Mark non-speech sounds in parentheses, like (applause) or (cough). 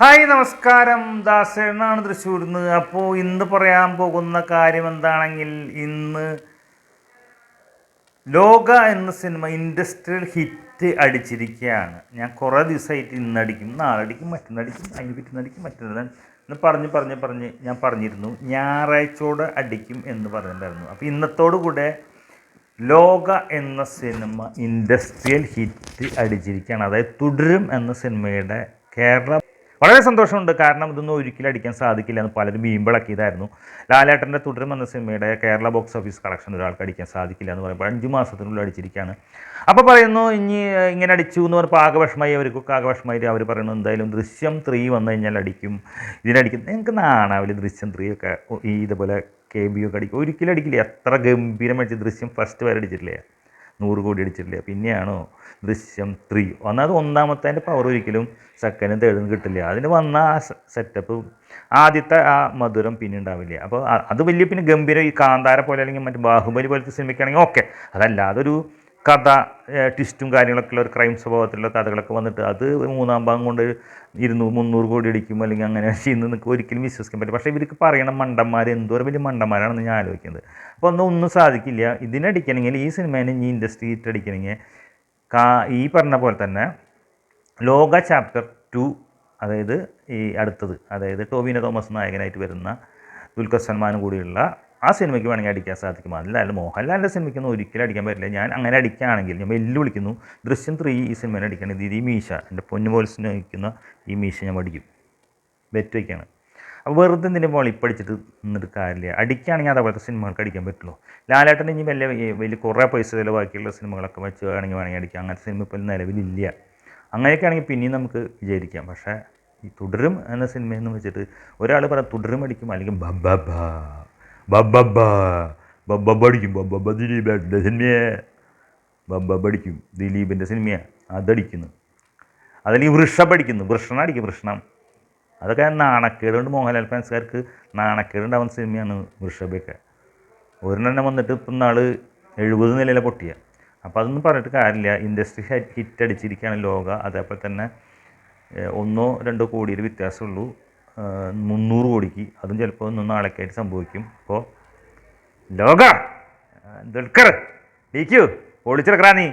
Hi നമസ്കാരം. ദാസേനാണ് തൃശ്ശൂരിൽ നിന്ന് അപ്പോൾ ഇന്ന് പറയാൻ പോകുന്ന കാര്യം എന്താണെങ്കിൽ ഇന്ന് ലോക എന്ന സിനിമ ഇൻഡസ്ട്രിയൽ ഹിറ്റ് അടിച്ചിരിക്കുകയാണ്. ഞാൻ കുറേ ദിവസമായിട്ട് ഇന്നടിക്കും നാളടിക്കും മറ്റന്നടിക്കും അതിന് പിറ്റുന്നടിക്കും മറ്റന്നടിക്കും എന്ന് പറഞ്ഞ് പറഞ്ഞ് പറഞ്ഞ് ഞാൻ പറഞ്ഞിരുന്നു ഞായറാഴ്ചയോടെ അടിക്കും എന്ന് പറഞ്ഞിട്ടുണ്ടായിരുന്നു. അപ്പോൾ ഇന്നത്തോടു കൂടെ ലോക എന്ന സിനിമ ഇൻഡസ്ട്രിയൽ ഹിറ്റ് അടിച്ചിരിക്കുകയാണ്. അതായത് തുടരും എന്ന സിനിമയുടെ കേരള വളരെ സന്തോഷമുണ്ട്. കാരണം ഇതൊന്നും ഒരിക്കലും അടിക്കാൻ സാധിക്കില്ല എന്ന് പലരും വീമ്പിളക്കിയതായിരുന്നു ലാലേട്ടന്റെ തുടരും എന്ന സിനിമയുടെ കേരള ബോക്സ് ഓഫീസ് കളക്ഷൻ ഒരാൾക്ക് അടിക്കാൻ സാധിക്കില്ല എന്ന് പറയുമ്പോൾ അഞ്ച് മാസത്തിനുള്ളിൽ അടിച്ചിരിക്കുകയാണ്. അപ്പോൾ പറയുന്നു ഇനി ഇങ്ങനെ അടിച്ചു എന്ന് പറഞ്ഞപ്പോൾ ആകവഷമായി അവർക്കൊക്കെ ആകവഷമായി അവർ പറയുന്നു എന്തായാലും ദൃശ്യം ത്രീ വന്നു കഴിഞ്ഞാൽ അടിക്കും. ഇതിനടിക്കും നിങ്ങൾക്ക് നാണാവില്ല ദൃശ്യം ത്രീ ഒക്കെ? ഈ ഇതുപോലെ കെ ബി ഒക്കെ അടിക്കും. ഒരിക്കലും അടിക്കില്ല. എത്ര ഗംഭീരം അടിച്ച് ദൃശ്യം ഫസ്റ്റ് വരെ അടിച്ചിട്ടില്ലേ? നൂറ് കോടി അടിച്ചിട്ടില്ല? പിന്നെയാണോ? ദൃശ്യം ത്രീ. ഒന്നാമത് ഒന്നാമത്തതിന്റെ പവർ ഒരിക്കലും സെക്കൻഡും തേർഡും കിട്ടില്ല. അതിന് വന്ന ആ സെറ്റപ്പ് ആദ്യത്തെ ആ മധുരം പിന്നെ ഉണ്ടാവില്ല? അപ്പോൾ അത് വലിയ പിന്നെ ഗംഭീരം ഈ കാന്താര പോലെ അല്ലെങ്കിൽ മറ്റു ബാഹുബലി പോലത്തെ സിനിമയ്ക്കാണെങ്കിൽ ഓക്കെ അതല്ലാതെ ഒരു കഥ ട്വിസ്റ്റും കാര്യങ്ങളൊക്കെ ഉള്ള ഒരു ക്രൈം സ്വഭാവത്തിലുള്ള കഥകളൊക്കെ വന്നിട്ട് അത് മൂന്നാം ഭാഗം കൊണ്ട് ഇരുന്നൂറ് മുന്നൂറ് കോടി അടിക്കും അല്ലെങ്കിൽ അങ്ങനെ (laughs) ചെയ്യുന്നത് നിങ്ങൾക്ക് ഒരിക്കലും വിശ്വസിക്കാൻ പറ്റില്ല. പക്ഷേ ഇവർക്ക് പറയണം മണ്ടന്മാർ എന്തോരം വലിയ മണ്ടന്മാരാണെന്ന് ഞാൻ ആലോചിക്കുന്നത്. അപ്പോൾ ഒന്നും ഒന്നും സാധിക്കില്ല. ഇതിനടിക്കണമെങ്കിൽ ഈ സിനിമേനെ ഈ ഇൻഡസ്ട്രി ഇട്ടടിക്കണമെങ്കിൽ കാ ഈ പറഞ്ഞ പോലെ തന്നെ ലോക ചാപ്റ്റർ ടു അതായത് ഈ അടുത്തത് അതായത് ടോവിനോ തോമസ് നായകനായിട്ട് വരുന്ന ദുൽഖർ സൽമാനും കൂടിയുള്ള ആ സിനിമയ്ക്ക് വേണമെങ്കിൽ അടിക്കാൻ സാധിക്കും. അതിലായാലും മോഹൻലാലിന്റെ സിനിമയ്ക്കൊന്നും ഒരിക്കലും അടിക്കാൻ പറ്റില്ല. ഞാൻ അങ്ങനെ അടിക്കുകയാണെങ്കിൽ ഞാൻ വെല്ലുവിളിക്കുന്നു ദൃശ്യം ത്രീ ഈ സിനിമയിൽ അടിക്കണം. ഇത് ഈ മീശ എന്റെ പൊന്നുപോലെ സ്നേഹിക്കുന്ന ഈ മീശ ഞാൻ പഠിക്കും ബെറ്റ് വയ്ക്കുകയാണ് അപ്പോൾ വെറുതെ എന്തിന്റെ മോൾ ഇപ്പം അടിച്ചിട്ട് നിന്നിട്ട് കാര്യമില്ല. അടിക്കുകയാണെങ്കിൽ അതേപോലത്തെ സിനിമകൾക്ക് അടിക്കാൻ പറ്റുള്ളൂ. ലാലേട്ടൻ ഇനി വലിയ വലിയ കുറേ പൈസ ചിലവാക്കിയുള്ള സിനിമകളൊക്കെ വെച്ച് വേണമെങ്കിൽ വേണമെങ്കിൽ അടിക്കാം. അങ്ങനത്തെ സിനിമ ഇപ്പോൾ നിലവിലില്ല. അങ്ങനെയൊക്കെ ആണെങ്കിൽ പിന്നെയും നമുക്ക് വിചാരിക്കാം. പക്ഷേ ഈ തുടരും എന്ന സിനിമയെന്ന് വെച്ചിട്ട് ഒരാൾ പറയാം തുടരും അടിക്കും. അല്ലെങ്കിൽ ബബ്ബബ ബബ്ബബ അടിക്കും ബബ്ബബ ദിലീപേട്ടന്റെ സിനിമയെ ബബ്ബബ അടിക്കും ദിലീപിന്റെ സിനിമയാണ് അതടിക്കുന്നു അതിൽ വൃഷഭ വൃഷണടിക്കും വൃഷണം. അതൊക്കെ നാണക്കേടുണ്ട് മോഹൻലാൽ ഫാൻസുകാർക്ക് നാണക്കേടുണ്ടാവുന്ന സിനിമയാണ് വൃഷഭയൊക്കെ ഒരെണ്ണം വന്നിട്ട് ഇപ്പം നാൾ എഴുപത് നിലയിലെ പൊട്ടിയ. അപ്പോൾ അതൊന്നും പറഞ്ഞിട്ട് കാര്യമില്ല. ഇൻഡസ്ട്രി ഹിറ്റ് അടിച്ചിരിക്കുകയാണ് ലോക. അതേപോലെ തന്നെ ഒന്നോ രണ്ടോ കോടിയിൽ വ്യത്യാസമുള്ളൂ. മുന്നൂറ് കോടിക്ക്. അതും ചിലപ്പോൾ ഒന്നും നാളേക്കായിട്ട് സംഭവിക്കും. അപ്പോൾ ലോക ദുൽഖർ ഡി ക്യു പൊളിച്ചെടുക്കറാ നീ.